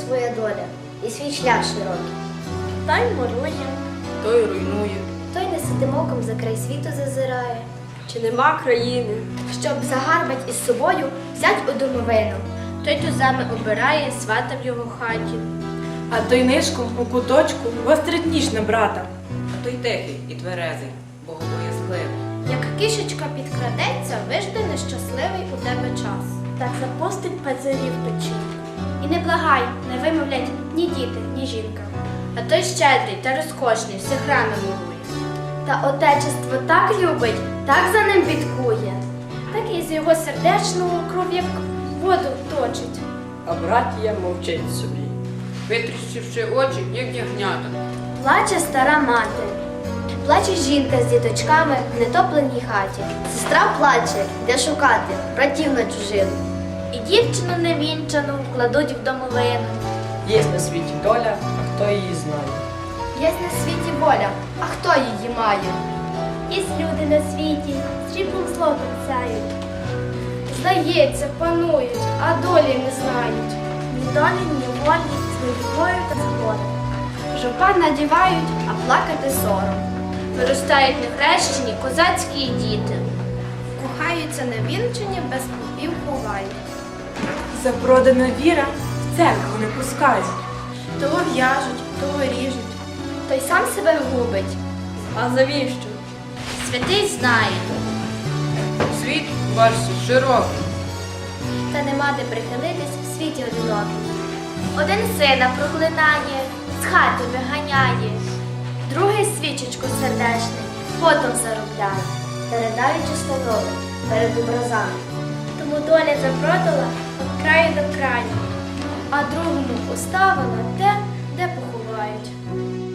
своя доля і свій шлях широкий. Та й морує. той руйнує. Той не сидимоком за край світу зазирає, Чи нема країни? щоб загарбать із собою взять у домовину. Той тузами обирає свата в його хаті. А той нишком у куточку гострить ніж на брата. А той тихий і тверезий, богобоязливий. Як кішечка підкрадеться, вижди нещасливий у тебе час. Так запустить пацарів печі. І не благай, не вимовлять ні діти, ні жінка. А той щедрий та розкошний, всіх рано милує. Та отечество так любить, так за ним бідкує. Так і з його сердечного кров, як воду точить. а братія мовчить собі. Витріщивши очі, як ягнята. Плаче стара мати. Плаче жінка з діточками в нетопленій хаті. Сестра плаче, де шукати, братів на чужину. І дівчину невінчану кладуть в домовину. Є на світі доля, а хто її знає. Є на світі воля, а хто її має? Є люди на світі, сріблом злотом сяють. Здається, панують, а долі не знають. Ні долі, ні волі, з неволею та згодом. Жопа надівають, а плакати сором. Виростають нехрещені козацькі діти. Кохаються невінчені, без попів ховають. Запродана віра в церкву не пускають. Того в'яжуть, того ріжуть. Той сам себе губить. А завіщо? Святий знає, Світ бачці широкий. Та нема де прихилитись в світі одиноким. один сина проклинає, з хати виганяє, другий свічечку сердечний, потом заробляє. передаючи ридаючи перед образами. Тому доля запродала від краю до краю, а другому поставила те, де поховають.